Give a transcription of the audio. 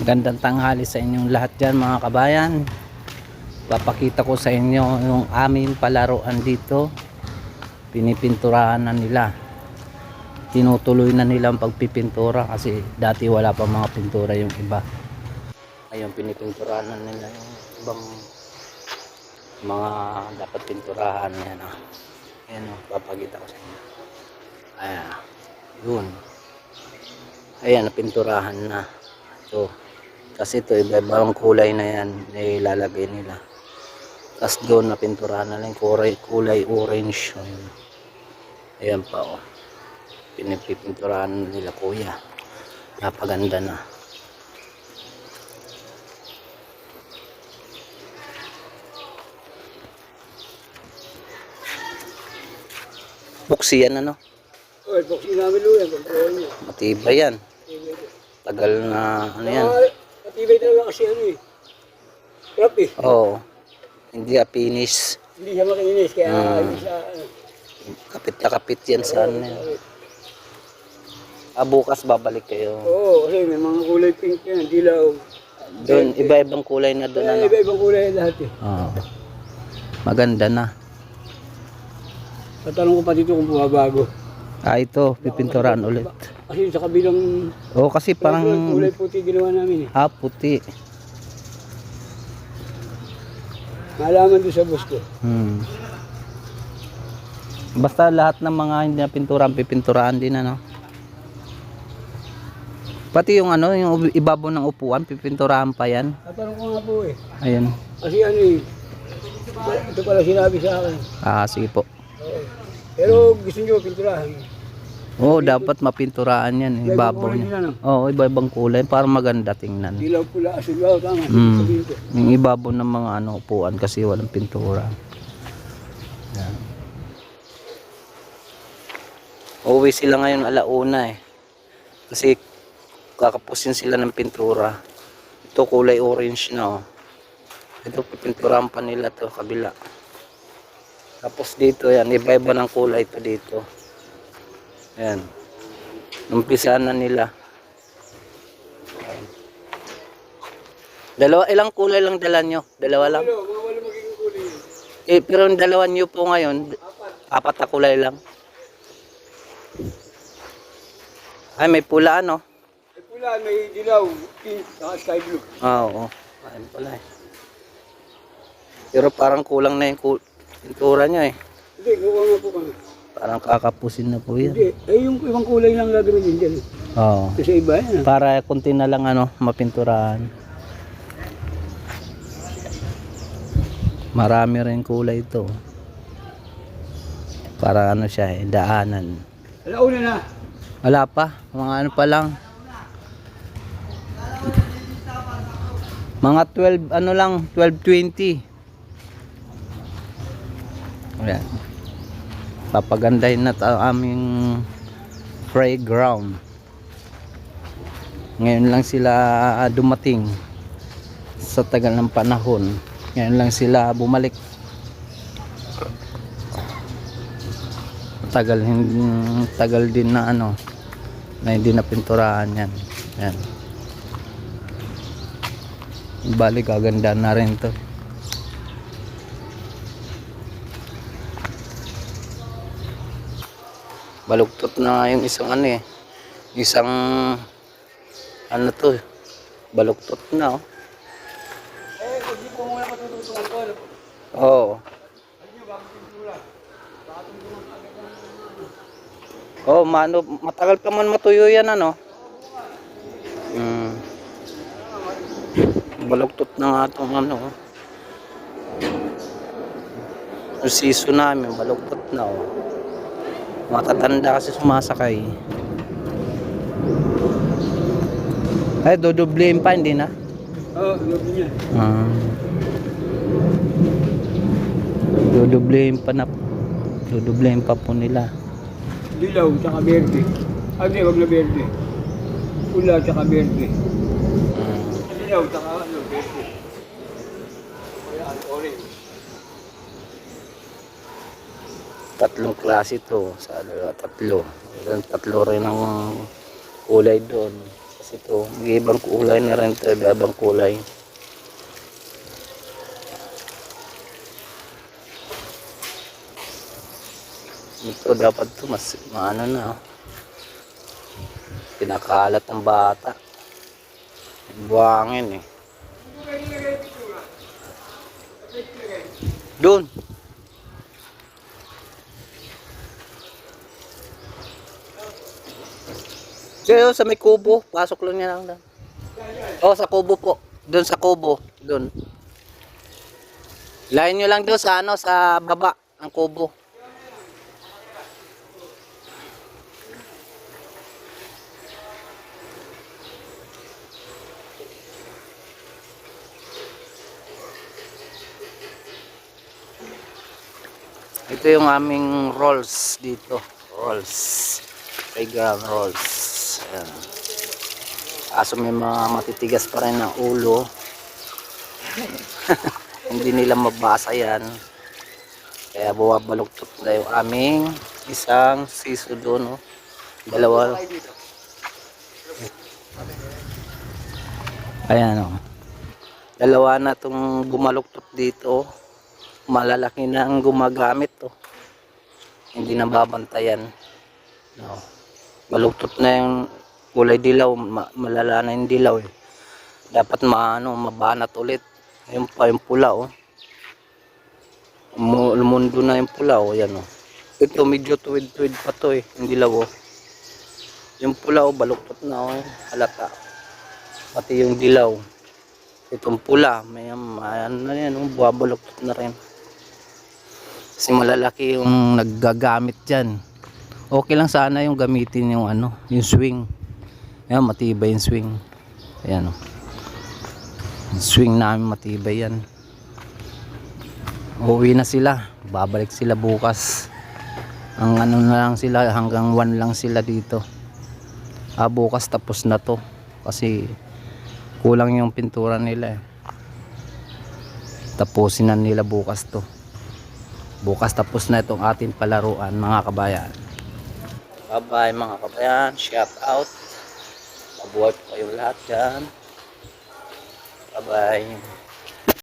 Gandang tanghali sa inyong lahat dyan mga kabayan. Papakita ko sa inyo yung aming palaruan dito. Pinipinturahan na nila. Tinutuloy na nila ang pagpipintura kasi dati wala pa mga pintura yung iba. Ayun, pinipinturahan na nila yung ibang mga dapat pinturahan. Yan ah. Ayan o, papakita ko sa inyo. Ayan. Yun. Ayan, napinturahan na. Ito. Kasi ito, iba-ibang kulay na yan ilalagay nila. Tapos doon napinturahan na lang kulay, kulay orange. Ayan. Ayan pa o. Pinipinturahan nila kuya. Napaganda na. Buksi yan ano? Oy, boxing namin lo yan. Pagkawan niya. Matibay yan. Tagal na ano yan. Ah, Matibay talaga kasi ano eh. Crap eh. Oo. Hindi a finish. Hindi siya makinis. Kaya Hmm. hindi siya ano. Kapit na kapit yan sa ano yan. Ah, bukas babalik kayo. Oo, kasi may mga kulay pink yan. Dilaw. Doon, iba-ibang kulay na doon Kaya ano. iba-ibang kulay lahat eh. Oo. Maganda na. Tatanong ko pa dito kung bumabago. Ah, ito, pipinturahan ulit. Kasi sa kabilang Oo, kasi parang kulay puti ginawa namin eh. ah, puti. Malaman doon sa boss ko. Hmm. Basta lahat ng mga hindi na pinturaan, pipinturahan din ano. Pati yung ano, yung ibabaw ng upuan, pipinturahan pa yan. Tatanong ko nga po eh. Ayun. Kasi ano eh. Ito pala sinabi sa akin. Ah, sige po. Pero gusto nyo pinturahan. Oo, dapat mapinturahan yan. Ibabaw kulay niya. nila, no? Oo, iba-ibang kulay para maganda tingnan. Dilaw pula. Oo, tama. Mm. Yung ibabaw ng mga ano, upuan kasi walang pintura. Yan. Uuwi sila ngayon alauna eh. Kasi kakapusin sila ng pintura. Ito kulay orange na oh. Ito pipinturahan pa nila to kabila. Tapos dito yan, iba-iba ng kulay to dito. Ayan. Umpisahan na nila. Dalawa, ilang kulay lang dala nyo? Dalawa lang? Eh, pero yung dalawa nyo po ngayon, apat na kulay lang. Ay, may pula ano? May pula, may dilaw, pink, saka sky blue. Ah, oo. Ayun pala eh. Pero parang kulang na yung pintura nyo eh. Hindi, kukuha nga po kami. Parang kakapusin na po yan. Hindi, eh yung ibang kulay lang gagawin dyan. eh. Oo. Kasi iba yan. ah. Para kunti na lang ano, mapinturahan. Marami rin kulay ito. Para ano siya eh, daanan. Alauna na. Wala pa, mga ano pa lang. Mga 12 ano lang, 12:20. Ayan. Papagandahin na ang aming playground. Ngayon lang sila dumating sa tagal ng panahon. Ngayon lang sila bumalik. Tagal tagal din na ano na hindi na pinturahan yan. Yan. Balik gaganda na rin to. Balugtot na yung isang ano eh. Isang ano to. Balugtot na oh. Eh, hindi po muna patututukan ko. Oo. Oh, mano, matagal pa man matuyo yan ano. Mm. Balugtot na nga itong ano. oh. Yung season namin, balugtot na oh. Matatanda kasi sumasakay. Ay, dodoblein pa, hindi na. Oo, loob niya. Ah. Dudublehin pa na dudublehin pa po nila. Dilaw, tsaka berde. Ah, hindi, wag na berde. Pula, tsaka berde. Ah. Dilaw, tsaka ano, berde. Kaya, orange. Tatlong klase to sa dalawa, tatlo. Meron tatlo rin ang kulay doon. Kasi may ibang kulay na rin ito, ibang kulay. Ito dapat to mas maano na. oh. Pinakalat ng bata. Buhangin eh. Doon. Kaya sa may kubo, pasok lang niya lang doon. Oh, sa kubo po. Doon sa kubo, doon. Lain nyo lang doon sa ano, sa baba ng kubo. Ito yung aming rolls dito. Rolls. Playground rolls. Ayan. Kaso may mga matitigas pa rin na ulo. Hindi nila mabasa yan. Kaya buwabaluktot na yung aming isang siso doon. Oh. Dalawa. Ayan oh. Dalawa na itong bumaluktot dito. Malalaki na ang gumagamit to. Hindi na babantayan. No. Baluktot na yung kulay dilaw, ma- malala na yung dilaw eh. Dapat maano, mabanat ulit. Yung pa yung pula oh. Mu- Lumundo na yung pula oh, yan oh. Ito medyo tuwid-tuwid pa to eh, yung dilaw oh. Yung pula oh, baluktot na oh, halata. Pati yung dilaw. Itong pula, may ano na yan, oh, buwabaluktot na rin. Kasi malalaki yung naggagamit dyan. Okay lang sana yung gamitin yung ano, yung swing. Ayan, matibay yung swing. Ayan o. Yung swing namin matibay yan. Uuwi na sila. Babalik sila bukas. Ang ano na lang sila, hanggang 1 lang sila dito. Ah, bukas tapos na to. Kasi kulang yung pintura nila eh. Tapusin na nila bukas to. Bukas tapos na itong ating palaruan mga kabayan. Bye bye mga kabayan. Shout out. Mabuhay po kayong lahat dyan. Bye bye.